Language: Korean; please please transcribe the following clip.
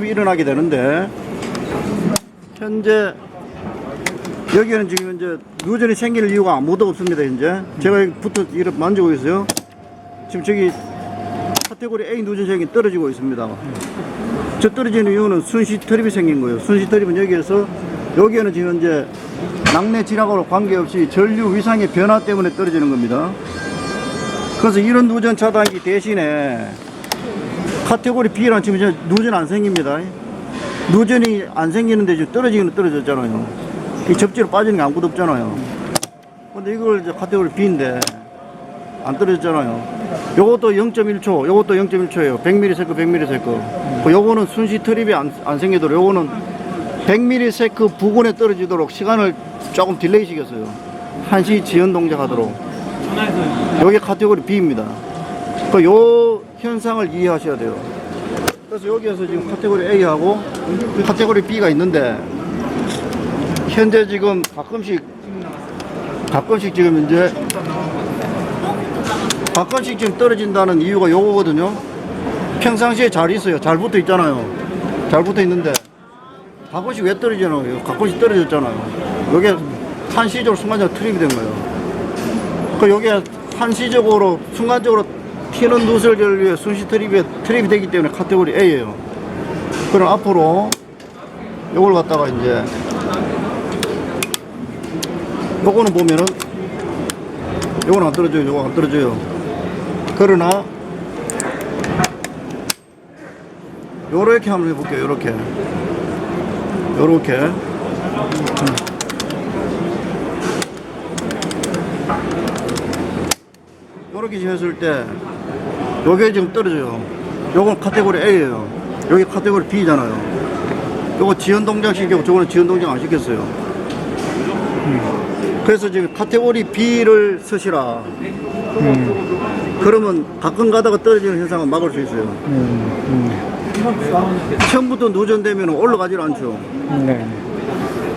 이 일어나게 되는데 현재 여기는 지금 이제 누전이 생길 이유가 아무도 없습니다 현재. 제가 여기부터 이렇게 만지고 있어요. 지금 저기 카테고리 A 누전색이 떨어지고 있습니다. 저 떨어지는 이유는 순시 트립이 생긴 거예요. 순시 트립은 여기에서 여기에는 지금 이제 낙내 진학으로 관계없이 전류 위상의 변화 때문에 떨어지는 겁니다. 그래서 이런 누전 차단기 대신에 카테고리 B란 지금 이제 누전 안 생깁니다. 누전이 안 생기는데 지금 떨어지기는 떨어졌잖아요. 이 접지로 빠지는 게 아무것도 없잖아요. 근데 이걸 이제 카테고리 B인데 안 떨어졌잖아요. 요것도 0.1초, 요것도 0.1초예요. 100ms, 100ms. 요거는 순시 트립이 안, 안 생기도록 요거는 100ms 부근에 떨어지도록 시간을 조금 딜레이 시켰어요. 한시 지연 동작하도록. 여기 카테고리 B입니다. 그 요 현상을 이해하셔야 돼요. 그래서 여기에서 지금 카테고리 A하고 카테고리 B가 있는데 현재 지금 가끔씩 가끔씩 지금 이제 가끔씩 지금 떨어진다는 이유가 요거거든요. 평상시에 잘 있어요. 잘 붙어 있잖아요. 잘 붙어 있는데 가끔씩 왜 떨어지나요? 가끔씩 떨어졌잖아요. 여기에 한시적으로 순간적으로 트립이 된 거예요. 그 여기에 한시적으로 순간적으로 튀는 누설결 위해 순시 트립이 트립이 되기 때문에 카테고리 A예요. 그럼 앞으로 요걸 갖다가 이제 요거는 보면은 요거는 안 떨어져요. 요거 안 떨어져요. 그러나 요렇게 한번 해볼게요. 요렇게 요렇게 요렇게 했을 때 요게 지금 떨어져요. 요건 카테고리 A예요. 여기 카테고리 B잖아요. 요거 지연 동작 시키고 저거는 지연 동작 안 시켰어요. 음. 그래서 지금 카테고리 B를 쓰시라. 그러면 가끔 가다가 떨어지는 현상은 막을 수 있어요. 처음부터 누전되면 올라가질 않죠. 네.